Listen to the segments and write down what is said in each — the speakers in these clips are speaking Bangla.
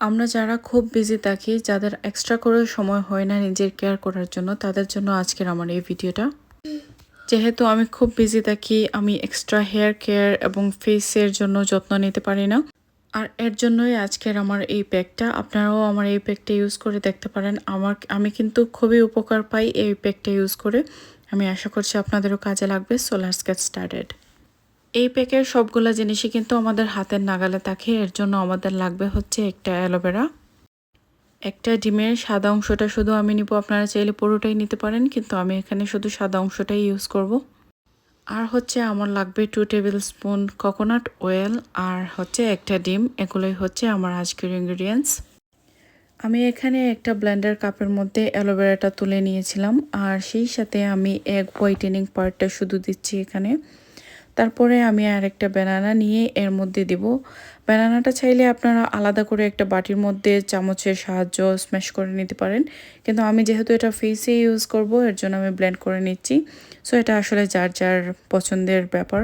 আমরা যারা খুব বিজি থাকি, যাদের এক্সট্রা করে সময় হয় না নিজের কেয়ার করার জন্য, তাদের জন্য আজকের আমার এই ভিডিওটা যেহেতু আমি খুব বিজি থাকি, আমি এক্সট্রা হেয়ার কেয়ার এবং ফেসের জন্য যত্ন নিতে পারি না। আর এর জন্যই আজকের আমার এই প্যাকটা আপনারাও আমার এই প্যাকটা ইউজ করে দেখতে পারেন। আমার, আমি কিন্তু খুবই উপকার পাই এই প্যাকটা ইউজ করে। আমি আশা করছি আপনাদেরও কাজে লাগবে। সোলার স্কেচ স্টার্টেড এই প্যাকের সবগুলো জিনিসই কিন্তু আমাদের হাতের নাগালে থাকে। এর জন্য আমাদের লাগবে হচ্ছে একটা অ্যালোভেরা। একটা ডিমের সাদা অংশটা শুধু আমি নিব, আপনারা চাইলে পুরোটাই নিতে পারেন, কিন্তু আমি এখানে শুধু সাদা অংশটাই ইউজ করব। আর হচ্ছে আমার লাগবে two table spoon coconut oil আর হচ্ছে একটা ডিম, এগুলোই হচ্ছে আমার আজকের ইনগ্রিডিয়েন্টস আমি এখানে একটা ব্লেন্ডার কাপের মধ্যে অ্যালোভেরাটা তুলে নিয়েছিলাম, আর সেই সাথে আমি এগ হোয়াইটেনিং পার্টটা শুধু দিচ্ছি এখানে। তারপরে আমি আর একটা ব্যানানা নিয়ে এর মধ্যে দেব। ব্যানানাটা চাইলে আপনারা আলাদা করে একটা বাটির মধ্যে চামচের সাহায্য স্ম্যাশ করে নিতে পারেন। কিন্তু আমি যেহেতু এটা ফেসে ইউজ করব, এর জন্য আমি ব্লেন্ড করে নিচ্ছি। সো এটা আসলে যার যার পছন্দের ব্যাপার।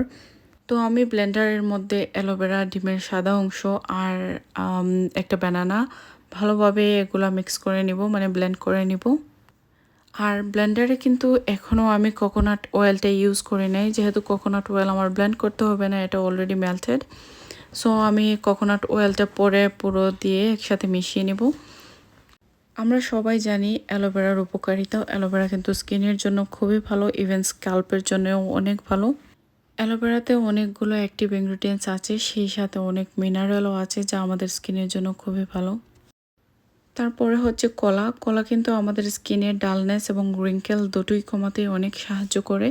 তো আমি ব্লেন্ডারের মধ্যে অ্যালোভেরা, ডিমের সাদা অংশ আর একটা ব্যানানা ভালোভাবে এগুলো মিক্স করে নিব মানে ব্লেন্ড করে নিব। আর ব্লেন্ডারে কিন্তু এখনও আমি কোকোনাট অয়েলটা ইউজ করি নাই। যেহেতু কোকোনাট অয়েল আমার ব্লেন্ড করতে হবে না, এটা অলরেডি মেল্টেড সো আমি কোকোনাট অয়েলটা পরে পুরো দিয়ে একসাথে মিশিয়ে নেব। আমরা সবাই জানি অ্যালোভেরার উপকারিতা। অ্যালোভেরা কিন্তু স্কিনের জন্য খুবই ভালো ইভেন স্ক্যাল্পের জন্যও অনেক ভালো। অ্যালোভেরাতে অনেকগুলো অ্যাক্টিভ ইনগ্রিডিয়েন্টস আছে, সেই সাথে অনেক মিনারেলও আছে, যা আমাদের স্কিনের জন্য খুবই ভালো। তারপরে হচ্ছে কলা। কলা কিন্তু আমাদের স্কিনের ডালনেস এবং রিঙ্কেল দুটোই কমাতে অনেক সাহায্য করে।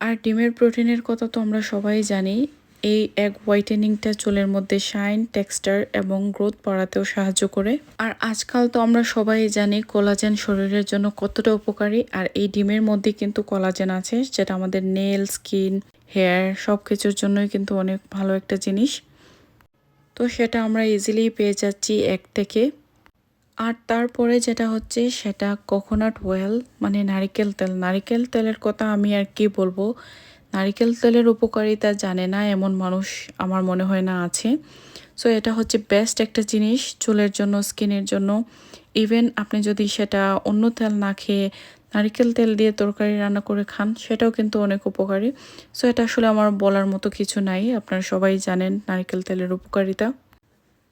আর ডিমের প্রোটিনের কথা তো আমরা সবাই জানি। এই এক হোয়াইটেনিংটা চুলের মধ্যে শাইন টেক্সচার এবং গ্রোথ বাড়াতেও সাহায্য করে। আর আজকাল তো আমরা সবাই জানি কোলাজেন শরীরের জন্য কতটা উপকারী। আর এই ডিমের মধ্যে কিন্তু কোলাজেন আছে, যেটা আমাদের নেল স্কিন হেয়ার সব কিছুর জন্যই কিন্তু অনেক ভালো একটা জিনিস। তো সেটা আমরা ইজিলি পেয়ে যাচ্ছি এক থেকে। আর তারপরে যেটা হচ্ছে সেটা কোকোনাট ওয়েল মানে নারিকেল তেল। নারিকেল তেলের কথা আমি আর কি বলব? নারিকেল তেলের উপকারিতা জানে না, এমন মানুষ আমার মনে হয় না আছে। সো এটা হচ্ছে বেস্ট একটা জিনিস চুলের জন্য, স্কিনের জন্য। ইভেন আপনি যদি সেটা অন্য তেল না খেয়ে নারিকেল তেল দিয়ে তরকারি রান্না করে খান, সেটাও কিন্তু অনেক উপকারী। সো এটা আসলে আমার বলার মতো কিছু নাই। আপনারা সবাই জানেন নারিকেল তেলের উপকারিতা।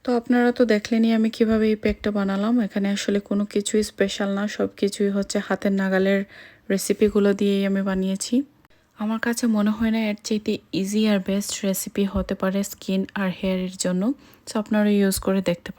তো আপনারা তো দেখলেনই আমি কীভাবে এই প্যাকটা বানালাম। এখানে আসলে কোনো কিছুই স্পেশাল না সব কিছুই হচ্ছে হাতের নাগালের রেসিপিগুলো দিয়েই আমি বানিয়েছি। আমার কাছে মনে হয় না এর চাইতে ইজি আর বেস্ট রেসিপি হতে পারে স্কিন আর হেয়ারের জন্য। সো আপনারা ইউজ করে দেখতে পারেন।